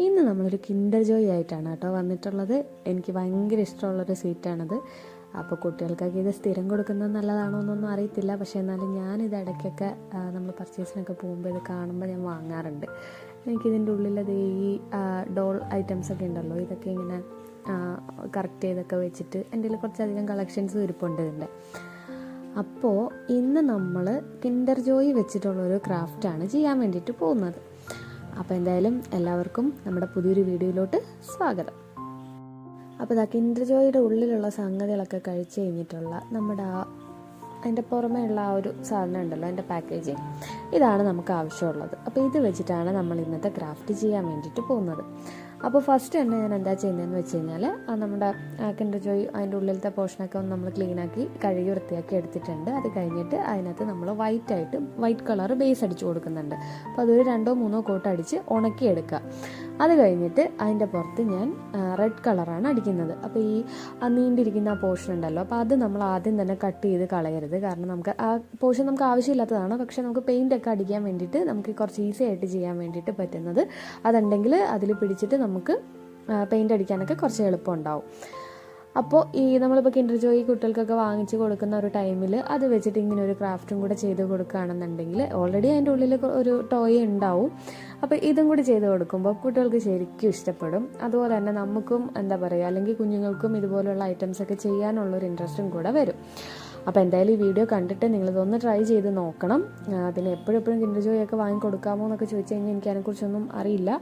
ഇന്ന് നമ്മളൊരു കിൻഡർ ജോയ് ആയിട്ടാണ് കേട്ടോ വന്നിട്ടുള്ളത്. എനിക്ക് ഭയങ്കര ഇഷ്ടമുള്ളൊരു സീറ്റാണത് അപ്പോൾ കുട്ടികൾക്കൊക്കെ ഇത് സ്ഥിരം കൊടുക്കുന്നത് നല്ലതാണോ എന്നൊന്നും അറിയത്തില്ല. പക്ഷേ എന്നാലും ഞാനിത് ഇടയ്ക്കൊക്കെ നമ്മൾ പർച്ചേസിനൊക്കെ പോകുമ്പോൾ ഇത് കാണുമ്പോൾ ഞാൻ വാങ്ങാറുണ്ട്. എനിക്കിതിന്റെ ഉള്ളിലത് ഈ ഡോൾ ഐറ്റംസ് ഒക്കെ ഉണ്ടല്ലോ ഇതൊക്കെ ഇങ്ങനെ കറക്റ്റ് ചെയ്തൊക്കെ വെച്ചിട്ട് എന്റെ കയ്യിൽ കുറച്ചധികം കളക്ഷൻസ് ഇരിപ്പുണ്ട് ഇതിന്റെ അപ്പോൾ ഇന്ന് നമ്മൾ കിൻഡർ ജോയി വെച്ചിട്ടുള്ളൊരു ക്രാഫ്റ്റാണ് ചെയ്യാൻ വേണ്ടിയിട്ട് പോകുന്നത്. അപ്പോൾ എന്തായാലും എല്ലാവർക്കും നമ്മുടെ പുതിയൊരു വീഡിയോയിലോട്ട് സ്വാഗതം. അപ്പോൾ ഇതാ കിൻഡർ ഉള്ളിലുള്ള സംഗതികളൊക്കെ കഴിച്ചു കഴിഞ്ഞിട്ടുള്ള നമ്മുടെ ആ അതിന്റെ പുറമേ ഉള്ള ആ ഒരു സാധനം ഉണ്ടല്ലോ അതിന്റെ പാക്കേജിങ് ഇതാണ് നമുക്ക് ആവശ്യമുള്ളത്. അപ്പോൾ ഇത് വെച്ചിട്ടാണ് നമ്മൾ ഇന്നത്തെ ക്രാഫ്റ്റ് ചെയ്യാൻ വേണ്ടിയിട്ട് പോകുന്നത്. അപ്പോൾ ഫസ്റ്റ് തന്നെ ഞാൻ എന്താ ചെയ്യുന്നതെന്ന് വെച്ച് കഴിഞ്ഞാൽ നമ്മുടെ കിൻഡർ ജോയ് അതിന്റെ ഉള്ളിലത്തെ പോർഷനൊക്കെ ഒന്ന് നമ്മൾ ക്ലീനാക്കി കഴുകി വൃത്തിയാക്കി എടുത്തിട്ടുണ്ട്. അത് കഴിഞ്ഞിട്ട് അതിനകത്ത് നമ്മൾ വൈറ്റ് ആയിട്ട് വൈറ്റ് കളർ ബേസ് അടിച്ച് കൊടുക്കുന്നുണ്ട്. അപ്പോൾ അതൊരു രണ്ടോ മൂന്നോ കോട്ട് അടിച്ച് ഉണക്കി എടുക്കുക അത് കഴിഞ്ഞിട്ട് അതിന്റെ പുറത്ത് ഞാൻ റെഡ് കളറാണ് അടിക്കുന്നത്. അപ്പോൾ ഈ നീണ്ടിരിക്കുന്ന ആ പോർഷൻ ഉണ്ടല്ലോ അപ്പോൾ അത് നമ്മൾ ആദ്യം തന്നെ കട്ട് ചെയ്ത് കളയരുത്. കാരണം നമുക്ക് ആ പോർഷൻ നമുക്ക് ആവശ്യമില്ലാത്തതാണ്. പക്ഷേ നമുക്ക് പെയിന്റ് ഒക്കെ അടിക്കാൻ വേണ്ടിയിട്ട് നമുക്ക് കുറച്ച് ഈസി ആയിട്ട് ചെയ്യാൻ വേണ്ടിയിട്ട് പറ്റുന്നത്. അതുണ്ടെങ്കിൽ അതിൽ പിടിച്ചിട്ട് നമുക്ക് പെയിന്റ് അടിക്കാനൊക്കെ കുറച്ച് എളുപ്പം ഉണ്ടാവും അപ്പോൾ ഈ നമ്മളിപ്പോൾ കിൻഡർ ജോയി കുട്ടികൾക്കൊക്കെ വാങ്ങിച്ച് കൊടുക്കുന്ന ഒരു ടൈമിൽ അത് വെച്ചിട്ട് ഇങ്ങനെ ഒരു ക്രാഫ്റ്റും കൂടെ ചെയ്ത് കൊടുക്കുകയാണെന്നുണ്ടെങ്കിൽ ഓൾറെഡി അതിന്റെ ഉള്ളിൽ ഒരു ടോയ് ഉണ്ടാവും. അപ്പോൾ ഇതും കൂടി ചെയ്ത് കൊടുക്കുമ്പോൾ കുട്ടികൾക്ക് ശരിക്കും ഇഷ്ടപ്പെടും. അതുപോലെ തന്നെ നമുക്കും എന്താ പറയുക അല്ലെങ്കിൽ കുഞ്ഞുങ്ങൾക്കും ഇതുപോലുള്ള ഐറ്റംസ് ഒക്കെ ചെയ്യാനുള്ളൊരു ഇൻട്രസ്റ്റും കൂടെ വരും. അപ്പോൾ എന്തായാലും ഈ വീഡിയോ കണ്ടിട്ട് നിങ്ങളിതൊന്ന് ട്രൈ ചെയ്ത് നോക്കണം. പിന്നെ എപ്പോഴെപ്പോഴും കിൻഡർ ജോയൊക്കെ വാങ്ങി കൊടുക്കാമോ എന്നൊക്കെ ചോദിച്ചു കഴിഞ്ഞാൽ എനിക്ക് അതിനെക്കുറിച്ചൊന്നും അറിയില്ല.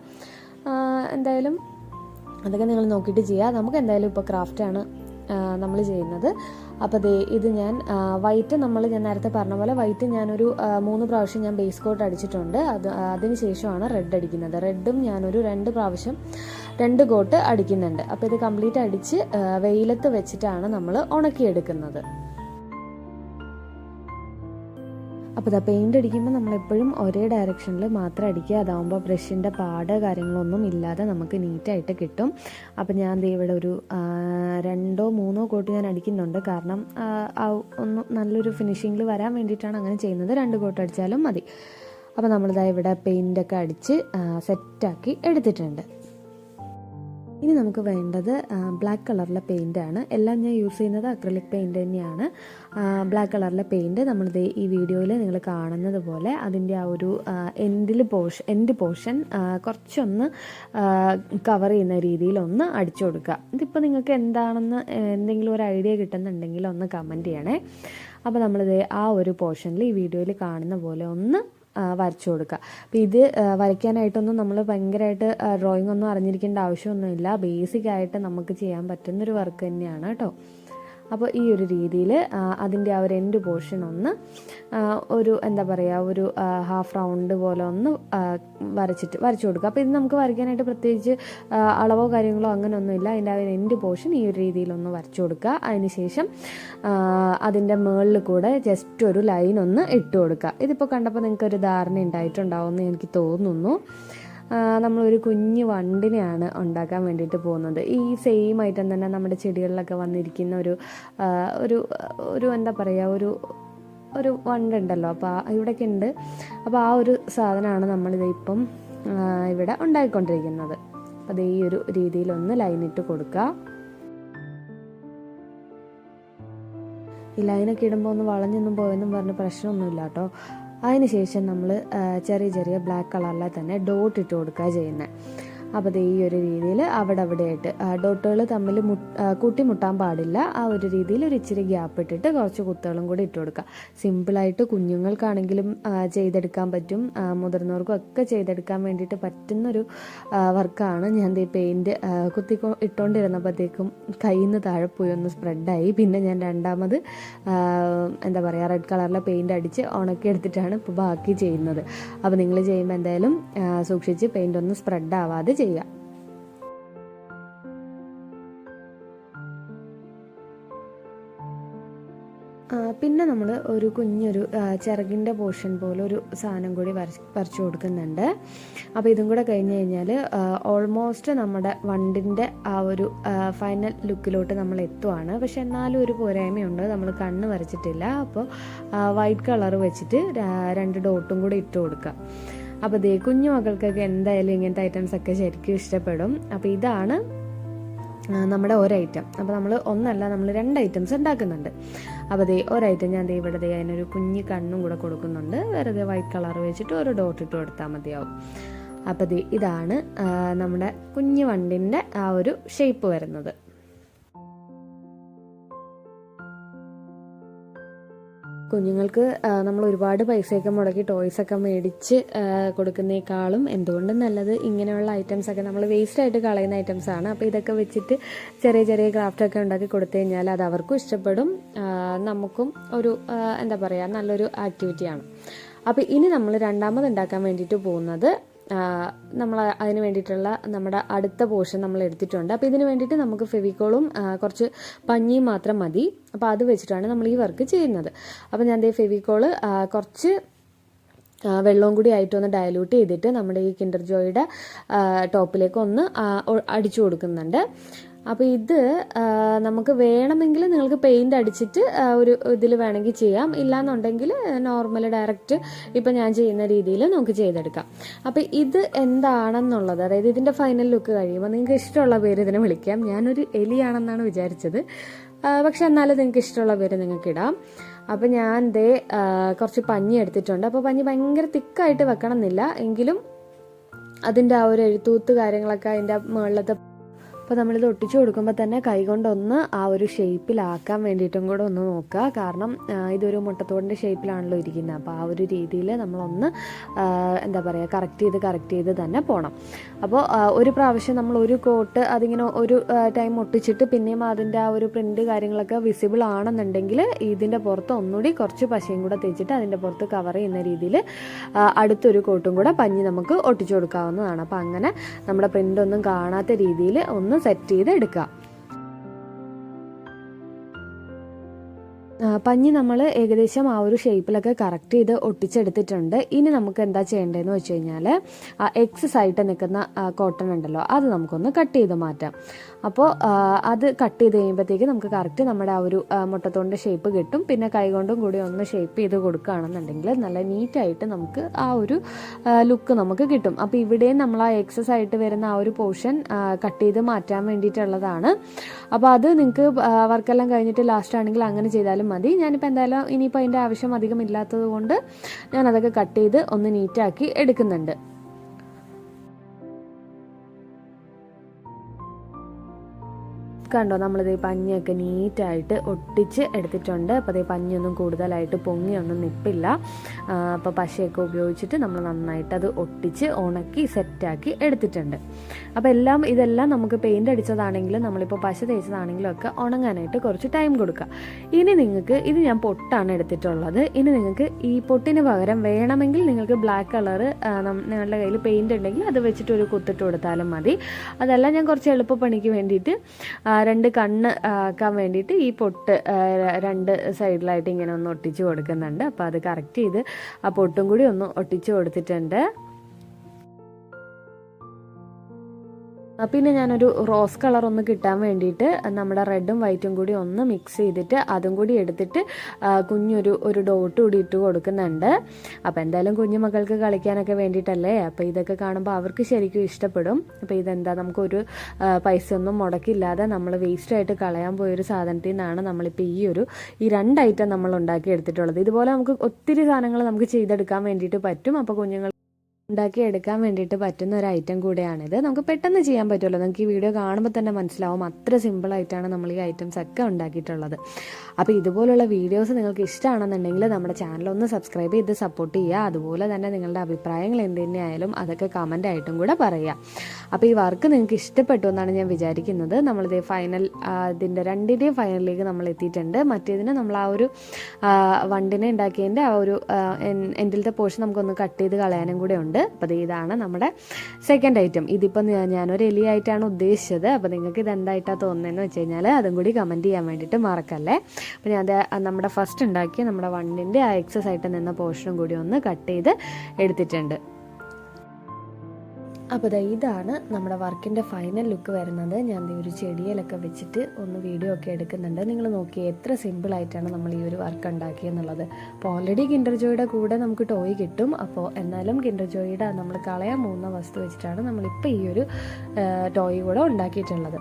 എന്തായാലും അതൊക്കെ നിങ്ങൾ നോക്കിയിട്ട് ചെയ്യുക. നമുക്ക് എന്തായാലും ഇപ്പോൾ ക്രാഫ്റ്റാണ് നമ്മൾ ചെയ്യുന്നത്. അപ്പോൾ ദേ ഇത് ഞാൻ വൈറ്റ് നമ്മൾ ഞാൻ നേരത്തെ പറഞ്ഞ പോലെ വൈറ്റ് ഞാനൊരു മൂന്ന് പ്രാവശ്യം ഞാൻ ബേസ് കോട്ട് അടിച്ചിട്ടുണ്ട്. അത് അതിന് ശേഷമാണ് റെഡ് അടിക്കുന്നത്. റെഡും ഞാനൊരു രണ്ട് പ്രാവശ്യം രണ്ട് കോട്ട് അടിക്കുന്നുണ്ട്. അപ്പോൾ ഇത് കംപ്ലീറ്റ് അടിച്ച് വെയിലത്ത് വെച്ചിട്ടാണ് നമ്മൾ ഉണക്കിയെടുക്കുന്നത്. അപ്പോൾ ഇതാ പെയിന്റ് അടിക്കുമ്പോൾ നമ്മളെപ്പോഴും ഒരേ ഡയറക്ഷനിൽ മാത്രം അടിക്കുക. അതാവുമ്പോൾ ബ്രഷിന്റെ പാട് കാര്യങ്ങളൊന്നും ഇല്ലാതെ നമുക്ക് നീറ്റായിട്ട് കിട്ടും. അപ്പോൾ ഞാൻ ഇവിടെ ഒരു രണ്ടോ മൂന്നോ കോട്ട് ഞാൻ അടിക്കുന്നുണ്ട്. കാരണം ഒന്ന് നല്ലൊരു ഫിനിഷിങ്ങിൽ വരാൻ വേണ്ടിയിട്ടാണ് അങ്ങനെ ചെയ്യുന്നത്. രണ്ട് കോട്ട് അടിച്ചാലും മതി. അപ്പോൾ നമ്മളിതാ ഇവിടെ പെയിന്റൊക്കെ അടിച്ച് സെറ്റാക്കി എടുത്തിട്ടുണ്ട്. ഇനി നമുക്ക് വേണ്ടത് ബ്ലാക്ക് കളറിലെ ആണ്. എല്ലാം ഞാൻ യൂസ് ചെയ്യുന്നത് അക്രലിക് പെയിന്റ് തന്നെയാണ്. ബ്ലാക്ക് കളറിലെ പെയിന്റ് നമ്മളിത് ഈ വീഡിയോയിൽ നിങ്ങൾ കാണുന്നത് പോലെ അതിന്റെ ആ ഒരു എൻഡിൽ പോർഷൻ എൻഡ് പോർഷൻ കുറച്ചൊന്ന് കവർ ചെയ്യുന്ന രീതിയിൽ ഒന്ന് അടിച്ചു കൊടുക്കുക. ഇതിപ്പോൾ നിങ്ങൾക്ക് എന്താണെന്ന് എന്തെങ്കിലും ഒരു ഐഡിയ കിട്ടുന്നുണ്ടെങ്കിൽ ഒന്ന് കമന്റ് ചെയ്യണേ. അപ്പോൾ നമ്മളിത് ആ ഒരു പോർഷനിൽ ഈ വീഡിയോയിൽ കാണുന്ന പോലെ ഒന്ന് വരച്ചു കൊടുക്കുക. അപ്പോൾ ഇത് വരയ്ക്കാനായിട്ടൊന്നും നമ്മൾ ഭയങ്കരമായിട്ട് ഡ്രോയിങ് ഒന്നും അറിഞ്ഞിരിക്കേണ്ട ആവശ്യമൊന്നുമില്ല. ബേസിക് ആയിട്ട് നമുക്ക് ചെയ്യാൻ പറ്റുന്നൊരു വർക്ക് തന്നെയാണ് കേട്ടോ. അപ്പോൾ ഈ ഒരു രീതിയിൽ അതിന്റെ ആ ഒരു എൻഡ് പോർഷൻ ഒന്ന് ഒരു എന്താ പറയുക ഒരു ഹാഫ് റൗണ്ട് പോലെ ഒന്ന് വരച്ചിട്ട് വരച്ചു കൊടുക്കുക. അപ്പോൾ ഇത് നമുക്ക് വരയ്ക്കാനായിട്ട് പ്രത്യേകിച്ച് അളവോ കാര്യങ്ങളോ അങ്ങനെയൊന്നുമില്ല അതിന്റെ ആ ഒരു എൻഡ് പോർഷൻ ഈ ഒരു രീതിയിലൊന്ന് വരച്ചു കൊടുക്കുക. അതിനുശേഷം അതിന്റെ മുകളിൽ കൂടെ ജസ്റ്റ് ഒരു ലൈൻ ഒന്ന് ഇട്ട് കൊടുക്കുക. ഇതിപ്പോൾ കണ്ടപ്പോൾ നിങ്ങൾക്ക് ഒരു ധാരണ ഉണ്ടായിട്ടുണ്ടാവുമെന്ന് എനിക്ക് തോന്നുന്നു. നമ്മളൊരു കുഞ്ഞു വണ്ടിനെയാണ് ഉണ്ടാക്കാൻ വേണ്ടിയിട്ട് പോകുന്നത്. ഈ സെയിം ഐറ്റം തന്നെ നമ്മുടെ ചെടികളിലൊക്കെ വന്നിരിക്കുന്ന ഒരു ഒരു ഒരു എന്താ പറയുക ഒരു ഒരു വണ്ടുണ്ടല്ലോ അപ്പോൾ ഇവിടെയൊക്കെ ഉണ്ട്. അപ്പോൾ ആ ഒരു സാധനമാണ് നമ്മളിത് ഇപ്പം ഇവിടെ ഉണ്ടാക്കിക്കൊണ്ടിരിക്കുന്നത് അത് ഈ ഒരു രീതിയിലൊന്ന് ലൈനിട്ട് കൊടുക്കുക ഈ ലൈനൊക്കെ ഇടുമ്പോൾ ഒന്ന് വളഞ്ഞൊന്നും പോയെന്നും പറഞ്ഞ് പ്രശ്നമൊന്നുമില്ല കേട്ടോ അതിനുശേഷം നമ്മൾ ചെറിയ ചെറിയ ബ്ലാക്ക് കളറിലെ തന്നെ ഡോട്ട് ഇട്ട് കൊടുക്കുക ചെയ്യുന്നത് അപ്പോൾ ഈ ഒരു രീതിയിൽ അവിടെ അവിടെയായിട്ട് ഡോട്ടുകൾ തമ്മിൽ കൂട്ടിമുട്ടാൻ പാടില്ല. ആ ഒരു രീതിയിൽ ഒരു ഇച്ചിരി ഗ്യാപ്പ് ഇട്ടിട്ട് കുറച്ച് കുത്തുകളും കൂടി ഇട്ട് കൊടുക്കുക. സിമ്പിളായിട്ട് കുഞ്ഞുങ്ങൾക്കാണെങ്കിലും ചെയ്തെടുക്കാൻ പറ്റും. മുതിർന്നവർക്കും ഒക്കെ ചെയ്തെടുക്കാൻ വേണ്ടിയിട്ട് പറ്റുന്നൊരു വർക്കാണ്. ഞാൻ ഈ പെയിന്റ് കുത്തി ഇട്ടുകൊണ്ടിരുന്നപ്പോഴത്തേക്കും കയ്യിൽ നിന്ന് താഴെ പോയി ഒന്ന് സ്പ്രെഡായി പിന്നെ ഞാൻ രണ്ടാമത് എന്താ പറയുക റെഡ് കളറിലെ പെയിന്റ് അടിച്ച് ഉണക്കി എടുത്തിട്ടാണ് ഇപ്പോൾ ബാക്കി ചെയ്യുന്നത്. അപ്പോൾ നിങ്ങൾ ചെയ്യുമ്പോൾ എന്തായാലും സൂക്ഷിച്ച് പെയിന്റ് ഒന്ന് സ്പ്രെഡ് ആവാതെ ചെയ്യുക. പിന്നെ നമ്മൾ ഒരു കുഞ്ഞൊരു ചിറകിന്റെ പോർഷൻ പോലെ ഒരു സാധനം കൂടി വര വരച്ചു കൊടുക്കുന്നുണ്ട്. അപ്പോൾ ഇതും കൂടെ കഴിഞ്ഞ് കഴിഞ്ഞാൽ ഓൾമോസ്റ്റ് നമ്മുടെ വണ്ടിന്റെ ആ ഒരു ഫൈനൽ ലുക്കിലോട്ട് നമ്മൾ എത്തുവാണ്. പക്ഷെ എന്നാലും ഒരു പോരായ്മയുണ്ട്. നമ്മൾ കണ്ണ് വരച്ചിട്ടില്ല. അപ്പോൾ വൈറ്റ് കളർ വെച്ചിട്ട് രണ്ട് ഡോട്ടും കൂടി ഇട്ട് കൊടുക്കുക. അപ്പോൾ ദേ കുഞ്ഞു മക്കൾക്കൊക്കെ എന്തായാലും ഇങ്ങനത്തെ ഐറ്റംസ് ഒക്കെ ശരിക്കും ഇഷ്ടപ്പെടും. അപ്പോൾ ഇതാണ് നമ്മുടെ ഒരു ഐറ്റം അപ്പോൾ നമ്മൾ ഒന്നല്ല നമ്മൾ രണ്ട് ഐറ്റംസ് ഉണ്ടാക്കുന്നുണ്ട്. അപ്പോൾ ദേ ഒരു ഐറ്റം ഞാൻ ദേ ഇവിടെ ദേ അതിനൊരു കുഞ്ഞു കണ്ണും കൂടെ കൊടുക്കുന്നുണ്ട്. വെറുതെ വൈറ്റ് കളർ വെച്ചിട്ട് ഒരു ഡോട്ട് ഇട്ട് കൊടുത്താൽ മതിയാവും. അപ്പോൾ ദേ ഇതാണ് നമ്മുടെ കുഞ്ഞു വണ്ടിന്റെ ആ ഒരു ഷേപ്പ് വരുന്നത്. കുഞ്ഞുങ്ങൾക്ക് നമ്മൾ ഒരുപാട് പൈസയൊക്കെ മുടക്കി ടോയ്സൊക്കെ മേടിച്ച് കൊടുക്കുന്നേക്കാളും എന്തുകൊണ്ടും നല്ലത് ഇങ്ങനെയുള്ള ഐറ്റംസൊക്കെ നമ്മൾ വേസ്റ്റ് ആയിട്ട് കളയുന്ന ഐറ്റംസ് ആണ്. അപ്പോൾ ഇതൊക്കെ വെച്ചിട്ട് ചെറിയ ചെറിയ ക്രാഫ്റ്റൊക്കെ ഉണ്ടാക്കി കൊടുത്തു കഴിഞ്ഞാൽ അത് അവർക്കും ഇഷ്ടപ്പെടും. നമുക്കും ഒരു എന്താ പറയുക നല്ലൊരു ആക്ടിവിറ്റിയാണ് അപ്പോൾ ഇനി നമ്മൾ രണ്ടാമത് ഉണ്ടാക്കാൻ വേണ്ടിയിട്ട് പോകുന്നത് നമ്മൾ അതിന് വേണ്ടിയിട്ടുള്ള നമ്മുടെ അടുത്ത പോർഷൻ നമ്മൾ എടുത്തിട്ടുണ്ട്. അപ്പോൾ ഇതിന് വേണ്ടിയിട്ട് നമുക്ക് ഫെവിക്കോളും കുറച്ച് പഞ്ഞിയും മാത്രം മതി. അപ്പോൾ അത് വെച്ചിട്ടാണ് നമ്മൾ ഈ വർക്ക് ചെയ്യുന്നത്. അപ്പോൾ ഞാൻ ദേ ഫെവിക്കോൾ കുറച്ച് വെള്ളവും കൂടി ആയിട്ട് ഒന്ന് ഡയലൂട്ട് ചെയ്തിട്ട് നമ്മുടെ ഈ കിൻഡർ ജോയുടെ ടോപ്പിലേക്ക് ഒന്ന് അടിച്ചു കൊടുക്കുന്നുണ്ട്. അപ്പോൾ ഇത് നമുക്ക് വേണമെങ്കിൽ നിങ്ങൾക്ക് പെയിന്റ് അടിച്ചിട്ട് ഒരു ഇതിൽ വേണമെങ്കിൽ ചെയ്യാം. ഇല്ലാന്നുണ്ടെങ്കിൽ നോർമൽ ഡയറക്റ്റ് ഇപ്പം ഞാൻ ചെയ്യുന്ന രീതിയിൽ നമുക്ക് ചെയ്തെടുക്കാം. അപ്പോൾ ഇത് എന്താണെന്നുള്ളത് അതായത് ഇതിന്റെ ഫൈനൽ ലുക്ക് കഴിയുമ്പോൾ നിങ്ങൾക്ക് ഇഷ്ടമുള്ള പേര് ഇതിനെ വിളിക്കാം. ഞാനൊരു എലിയാണെന്നാണ് വിചാരിച്ചത്. പക്ഷെ എന്നാലും നിങ്ങൾക്ക് ഇഷ്ടമുള്ള പേര് നിങ്ങൾക്ക് ഇടാം. അപ്പോൾ ഞാൻ ദേ കുറച്ച് പഞ്ഞി എടുത്തിട്ടുണ്ട്. അപ്പോൾ പഞ്ഞി ഭയങ്കര തിക്കായിട്ട് വെക്കണം എന്നില്ല എങ്കിലും അതിന്റെ ആ ഒരു എഴുത്തൂത്ത് കാര്യങ്ങളൊക്കെ അതിന്റെ മുകളിലത്തെ അപ്പോൾ നമ്മളിത് ഒട്ടിച്ചു കൊടുക്കുമ്പോൾ തന്നെ കൈകൊണ്ടൊന്ന് ആ ഒരു ഷേപ്പിലാക്കാൻ വേണ്ടിയിട്ടും കൂടെ ഒന്ന് നോക്കുക. കാരണം ഇതൊരു മുട്ടത്തോടിന്റെ ഷേപ്പിലാണല്ലോ ഇരിക്കുന്നത്. അപ്പോൾ ആ ഒരു രീതിയിൽ നമ്മളൊന്ന് എന്താ പറയുക കറക്റ്റ് ചെയ്ത് കറക്റ്റ് ചെയ്ത് തന്നെ പോകണം അപ്പോൾ ഒരു പ്രാവശ്യം നമ്മൾ ഒരു കോട്ട് അതിങ്ങനെ ഒരു ടൈം ഒട്ടിച്ചിട്ട് പിന്നെയും അതിന്റെ ആ ഒരു പ്രിന്റ് കാര്യങ്ങളൊക്കെ വിസിബിൾ ആണെന്നുണ്ടെങ്കിൽ ഇതിന്റെ പുറത്ത് ഒന്നുകൂടി കുറച്ച് പശയും കൂടെ തേച്ചിട്ട് അതിന്റെ പുറത്ത് കവർ ചെയ്യുന്ന രീതിയിൽ അടുത്തൊരു കോട്ടും കൂടെ പഞ്ഞി നമുക്ക് ഒട്ടിച്ചു കൊടുക്കാവുന്നതാണ്. അപ്പോൾ അങ്ങനെ നമ്മുടെ പ്രിന്റ് ഒന്നും കാണാത്ത രീതിയിൽ ഒന്ന് സെറ്റ് ചെയ്ത് എടുക്കുക പഞ്ഞി നമ്മൾ ഏകദേശം ആ ഒരു ഷേപ്പിലൊക്കെ കറക്റ്റ് ചെയ്ത് ഒട്ടിച്ചെടുത്തിട്ടുണ്ട്. ഇനി നമുക്ക് എന്താ ചെയ്യേണ്ടതെന്ന് വെച്ച് കഴിഞ്ഞാൽ എക്സസ് ആയിട്ട് നിൽക്കുന്ന കോട്ടൺ ഉണ്ടല്ലോ അത് നമുക്കൊന്ന് കട്ട് ചെയ്ത് മാറ്റാം. അപ്പോൾ അത് കട്ട് ചെയ്ത് കഴിയുമ്പോഴത്തേക്ക് നമുക്ക് കറക്റ്റ് നമ്മുടെ ആ ഒരു മുട്ടത്തോണ്ട് ഷേപ്പ് കിട്ടും. പിന്നെ കൈകൊണ്ടും കൂടി ഒന്ന് ഷേപ്പ് ചെയ്ത് കൊടുക്കുകയാണെന്നുണ്ടെങ്കിൽ നല്ല നീറ്റായിട്ട് നമുക്ക് ആ ഒരു ലുക്ക് നമുക്ക് കിട്ടും. അപ്പോൾ ഇവിടെയും നമ്മൾ ആ എക്സസ് ആയിട്ട് വരുന്ന ആ ഒരു പോർഷൻ കട്ട് ചെയ്ത് മാറ്റാൻ വേണ്ടിയിട്ടുള്ളതാണ്. അപ്പോൾ അത് നിങ്ങൾക്ക് വർക്കെല്ലാം കഴിഞ്ഞിട്ട് ലാസ്റ്റ് ആണെങ്കിൽ അങ്ങനെ ചെയ്താലും മതി. ഞാനിപ്പോൾ എന്തായാലും ഇനിയിപ്പോൾ അതിന്റെ ആവശ്യം അധികം ഇല്ലാത്തത് കൊണ്ട് ഞാനതൊക്കെ കട്ട് ചെയ്ത് ഒന്ന് നീറ്റാക്കി എടുക്കുന്നുണ്ട്. കണ്ടോ നമ്മളിത് പഞ്ഞിയൊക്കെ നീറ്റായിട്ട് ഒട്ടിച്ച് എടുത്തിട്ടുണ്ട്. അപ്പോൾ അതേ പഞ്ഞൊന്നും കൂടുതലായിട്ട് പൊങ്ങിയൊന്നും നിൽപ്പില്ല അപ്പോൾ പശയൊക്കെ ഉപയോഗിച്ചിട്ട് നമ്മൾ നന്നായിട്ട് അത് ഒട്ടിച്ച് ഉണക്കി സെറ്റാക്കി എടുത്തിട്ടുണ്ട്. അപ്പോൾ എല്ലാം ഇതെല്ലാം നമുക്ക് പെയിന്റ് അടിച്ചതാണെങ്കിലും നമ്മളിപ്പോൾ പശ തേച്ചതാണെങ്കിലും ഒക്കെ ഉണങ്ങാനായിട്ട് കുറച്ച് ടൈം കൊടുക്കുക. ഇനി നിങ്ങൾക്ക് ഇത് ഞാൻ പൊട്ടാണ് എടുത്തിട്ടുള്ളത്. ഇനി നിങ്ങൾക്ക് ഈ പൊട്ടിന് പകരം വേണമെങ്കിൽ നിങ്ങൾക്ക് ബ്ലാക്ക് കളർ നിങ്ങളുടെ കയ്യിൽ പെയിന്റ് ഉണ്ടെങ്കിൽ അത് വെച്ചിട്ട് ഒരു കുത്തിട്ട് കൊടുത്താലും മതി. അതെല്ലാം ഞാൻ കുറച്ച് എളുപ്പപ്പണിക്ക് വേണ്ടിയിട്ട് രണ്ട് കണ്ണ് ആക്കാൻ വേണ്ടിയിട്ട് ഈ പൊട്ട് രണ്ട് സൈഡിലായിട്ട് ഇങ്ങനെ ഒന്ന് ഒട്ടിച്ച് കൊടുക്കുന്നുണ്ട്. അപ്പോൾ അത് കറക്റ്റ് ചെയ്ത് ആ പൊട്ടും കൂടി ഒന്ന് ഒട്ടിച്ച് കൊടുത്തിട്ടുണ്ട്. പിന്നെ ഞാനൊരു റോസ് കളർ ഒന്ന് കിട്ടാൻ വേണ്ടിയിട്ട് നമ്മുടെ റെഡും വൈറ്റും കൂടി ഒന്ന് മിക്സ് ചെയ്തിട്ട് അതും കൂടി എടുത്തിട്ട് കുഞ്ഞൊരു ഒരു ഡോട്ട് കൂടി ഇട്ട് കൊടുക്കുന്നുണ്ട്. അപ്പോൾ എന്തായാലും കുഞ്ഞു മക്കൾക്ക് കളിക്കാനൊക്കെ വേണ്ടിയിട്ടല്ലേ? അപ്പോൾ ഇതൊക്കെ കാണുമ്പോൾ അവർക്ക് ശരിക്കും ഇഷ്ടപ്പെടും. അപ്പോൾ ഇതെന്താ? നമുക്കൊരു പൈസ ഒന്നും മുടക്കില്ലാതെ നമ്മൾ വേസ്റ്റ് ആയിട്ട് കളയാൻ പോയൊരു സാധനത്തിൽ നിന്നാണ് നമ്മളിപ്പോൾ ഈ ഒരു ഈ രണ്ട് ഐറ്റം നമ്മൾ ഉണ്ടാക്കി എടുത്തിട്ടുള്ളത്. ഇതുപോലെ നമുക്ക് ഒത്തിരി സാധനങ്ങൾ നമുക്ക് ചെയ്തെടുക്കാൻ വേണ്ടിയിട്ട് പറ്റും. അപ്പോൾ കുഞ്ഞുങ്ങൾ ഉണ്ടാക്കി എടുക്കാൻ വേണ്ടിയിട്ട് പറ്റുന്ന ഒരു ഐറ്റം കൂടെയാണിത് നമുക്ക് പെട്ടെന്ന് ചെയ്യാൻ പറ്റുമല്ലോ. നമുക്ക് ഈ വീഡിയോ കാണുമ്പോൾ തന്നെ മനസ്സിലാവും അത്ര സിമ്പിളായിട്ടാണ് നമ്മൾ ഈ ഐറ്റംസ് ഒക്കെ ഉണ്ടാക്കിയിട്ടുള്ളത്. അപ്പോൾ ഇതുപോലുള്ള വീഡിയോസ് നിങ്ങൾക്ക് ഇഷ്ടമാണെന്നുണ്ടെങ്കിൽ നമ്മുടെ ചാനൽ ഒന്ന് സബ്സ്ക്രൈബ് ചെയ്ത് സപ്പോർട്ട് ചെയ്യുക. അതുപോലെ തന്നെ നിങ്ങളുടെ അഭിപ്രായങ്ങൾ എന്ത് തന്നെയായാലും അതൊക്കെ കമന്റ് ആയിട്ടും കൂടെ പറയുക. അപ്പോൾ ഈ വർക്ക് നിങ്ങൾക്ക് ഇഷ്ടപ്പെട്ടു എന്നാണ് ഞാൻ വിചാരിക്കുന്നത്. നമ്മളിത് ഫൈനൽ ഇതിന്റെ രണ്ടിന്റെയും ഫൈനലിലേക്ക് നമ്മൾ എത്തിയിട്ടുണ്ട്. മറ്റേതിന് നമ്മൾ ആ ഒരു വണ്ടിനെ ഉണ്ടാക്കിയതിന്റെ ആ ഒരു എൻഡിലത്തെ പോർഷൻ നമുക്കൊന്ന് കട്ട് ചെയ്ത് കളയാനും കൂടെ ഉണ്ട്. അപ്പോൾ ദേ ഇതാണ് നമ്മുടെ സെക്കൻഡ് ഐറ്റം ഇതിപ്പോൾ ഞാ- ഞാനൊരു എലിയായിട്ടാണ് ഉദ്ദേശിച്ചത്. അപ്പോൾ നിങ്ങൾക്ക് ഇത് എന്തായിട്ടാണ് തോന്നുന്നതെന്ന് വെച്ച് കഴിഞ്ഞാൽ അതും കൂടി കമന്റ് ചെയ്യാൻ വേണ്ടിയിട്ട് മറക്കല്ലേ. അപ്പോൾ ഞാൻ നമ്മുടെ ഫസ്റ്റ് ഉണ്ടാക്കിയ നമ്മുടെ വണ്ടിന്റെ ആ എക്സസ് ആയിട്ട് നിന്ന പോർഷനും കൂടി ഒന്ന് കട്ട് ചെയ്ത് എടുത്തിട്ടുണ്ട്. അപ്പോൾ ഇതാണ് നമ്മുടെ വർക്കിന്റെ ഫൈനൽ ലുക്ക് വരുന്നത്. ഞാൻ ഒരു ചെടിയിലൊക്കെ വെച്ചിട്ട് ഒന്ന് വീഡിയോ ഒക്കെ എടുക്കുന്നുണ്ട്. നിങ്ങൾ നോക്കിയേ എത്ര സിമ്പിളായിട്ടാണ് നമ്മൾ ഈ ഒരു വർക്ക് ഉണ്ടാക്കിയെന്നുള്ളത്. അപ്പോൾ ഓൾറെഡി കിൻഡർ ജോയുടെ കൂടെ നമുക്ക് ടോയ് കിട്ടും. അപ്പോൾ എന്നാലും കിൻഡർ ജോയുടെ നമ്മൾ കളയാൻ പോകുന്ന വസ്തു വെച്ചിട്ടാണ് നമ്മളിപ്പോൾ ഈ ഒരു ടോയ് കൂടെ ഉണ്ടാക്കിയിട്ടുള്ളത്.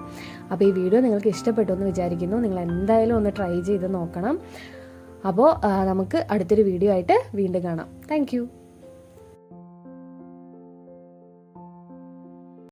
അപ്പോൾ ഈ വീഡിയോ നിങ്ങൾക്ക് ഇഷ്ടപ്പെട്ടു എന്ന് വിചാരിക്കുന്നു. നിങ്ങൾ എന്തായാലും ഒന്ന് ട്രൈ ചെയ്ത് നോക്കണം. അപ്പോൾ നമുക്ക് അടുത്തൊരു വീഡിയോ ആയിട്ട് വീണ്ടും കാണാം. താങ്ക്